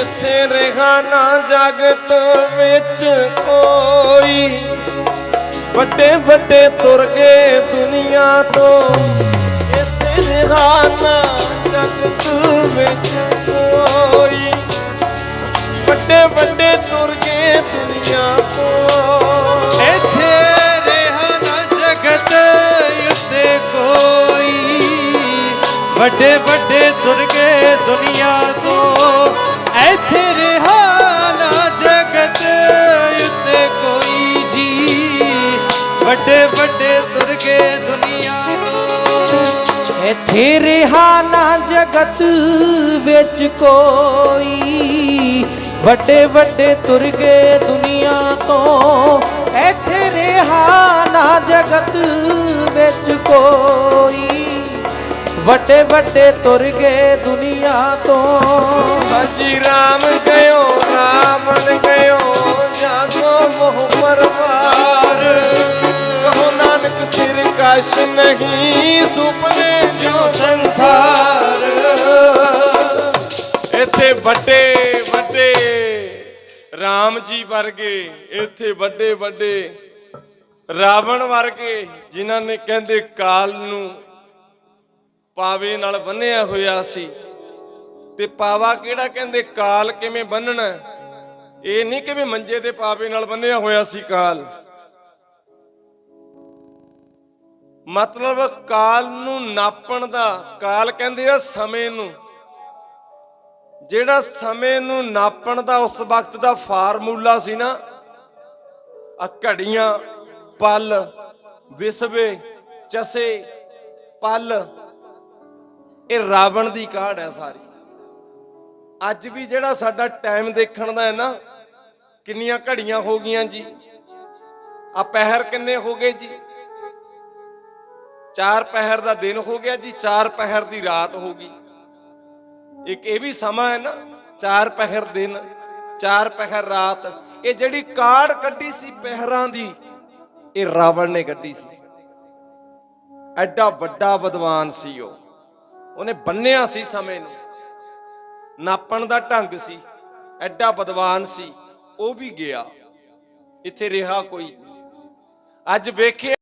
ਇੱਥੇ ਰਿਹਾ ਨਾ ਜਗਤ ਵਿੱਚ ਕੋਈ। ਵੱਡੇ ਵੱਡੇ ਤੁਰ ਗਏ ਦੁਨੀਆ ਤੋਂ। ਇੱਥੇ ਰਿਹਾ ਨਾ ਜਗਤ ਵਿੱਚ ਕੋਈ। ਵੱਡੇ ਵੱਡੇ ਤੁਰ ਗਏ ਦੁਨੀਆ ਤੋਂ। ਇੱਥੇ ਰਿਹਾ ਨਾ ਜਗਤ ਉੱਤੇ ਕੋਈ। ਵੱਡੇ ਵੱਡੇ ਤੁਰ ਗਏ ਦੁਨੀਆ ਤੋਂ। ਵੱਡੇ ਵੱਡੇ ਤੁਰ ਗਏ ਦੁਨੀਆ ਤੋਂ ਇੱਥੇ ਰਿਹਾ ਨਾ ਜਗਤ ਵਿੱਚ ਕੋਈ। ਵੱਡੇ ਵੱਡੇ ਤੁਰ ਗਏ ਦੁਨੀਆ ਤੋਂ ਇੱਥੇ ਰਿਹਾ ਨਾ ਜਗਤ ਵਿੱਚ ਕੋਈ। ਵੱਡੇ ਵੱਡੇ ਤੁਰ ਗਏ ਦੁਨੀਆ ਤੋਂ ਹਾਜੀ ਰਾਮ ਗਇਓ ਰਾਵਣ ਗਇਓ ਜਾਗੋ ਮੋਹ ਪਰਵਾਰ। ਸਿਰ ਨਹੀਂ, ਸੁਪਨੇ ਜੋ ਸੰਸਾਰ। ਇੱਥੇ ਵੱਡੇ ਵੱਡੇ ਰਾਮ ਜੀ ਵਰਗੇ, ਇੱਥੇ ਵੱਡੇ ਵੱਡੇ ਰਾਵਣ ਵਰਗੇ, ਜਿਨ੍ਹਾਂ ਨੇ ਕਹਿੰਦੇ ਕਾਲ ਨੂੰ ਪਾਵੇ ਨਾਲ ਬੰਨਿਆ ਹੋਇਆ ਸੀ। ਤੇ ਪਾਵਾ ਕਿਹੜਾ ਕਹਿੰਦੇ ਕਾਲ ਕਿਵੇਂ ਬੰਨਣਾ? ਇਹ ਨਹੀਂ ਕਿਵੇਂ ਮੰਜੇ ਦੇ ਪਾਵੇ ਨਾਲ ਬੰਨਿਆ ਹੋਇਆ ਸੀ ਕਾਲ। ਮਤਲਬ ਕਾਲ ਨੂੰ ਨਾਪਣ ਦਾ, ਕਾਲ ਕਹਿੰਦੇ ਆ ਸਮੇਂ ਨੂੰ। ਜਿਹੜਾ ਸਮੇਂ ਨੂੰ ਨਾਪਣ ਦਾ, ਉਸ ਵਕਤ ਦਾ ਫਾਰਮੂਲਾ ਸੀ ਨਾ, ਆ ਘੜੀਆਂ, ਪਲ, ਵਿਸਵੇ, ਚਸੇ, ਪਲ, ਇਹ ਰਾਵਣ ਦੀ ਕਾਢ ਹੈ ਸਾਰੀ। ਅੱਜ ਵੀ ਜਿਹੜਾ ਸਾਡਾ ਟਾਈਮ ਦੇਖਣ ਦਾ ਹੈ ਨਾ, ਕਿੰਨੀਆਂ ਘੜੀਆਂ ਹੋ ਗਈਆਂ ਜੀ? ਆ ਪਹਿਰ ਕਿੰਨੇ ਹੋ ਗਏ ਜੀ? ਚਾਰ ਪਹਿਰ ਦਾ ਦਿਨ ਹੋ ਗਿਆ ਜੀ, ਚਾਰ ਪਹਿਰ ਦੀ ਰਾਤ ਹੋ ਗਈ। ਇੱਕ ਇਹ ਵੀ ਸਮਾਂ ਹੈ ਨਾ, ਚਾਰ ਪਹਿਰ ਦਿਨ, ਚਾਰ ਪਹਿਰ ਰਾਤ। ਇਹ ਜਿਹੜੀ ਕਾੜ ਕੱਢੀ ਸੀ ਪਹਿਰਾਂ ਦੀ, ਇਹ ਰਾਵਣ ਨੇ ਕੱਢੀ ਸੀ। ਐਡਾ ਵੱਡਾ ਵਿਦਵਾਨ ਸੀ ਉਹ। ਉਹਨੇ ਬੰਨਿਆ ਸੀ ਸਮੇਂ ਨੂੰ। ਨਾਪਣ ਦਾ ਢੰਗ ਸੀ। ਐਡਾ ਵਿਦਵਾਨ ਸੀ। ਉਹ ਵੀ ਗਿਆ। ਇੱਥੇ ਰਿਹਾ ਕੋਈ। ਅੱਜ ਵੇਖੇ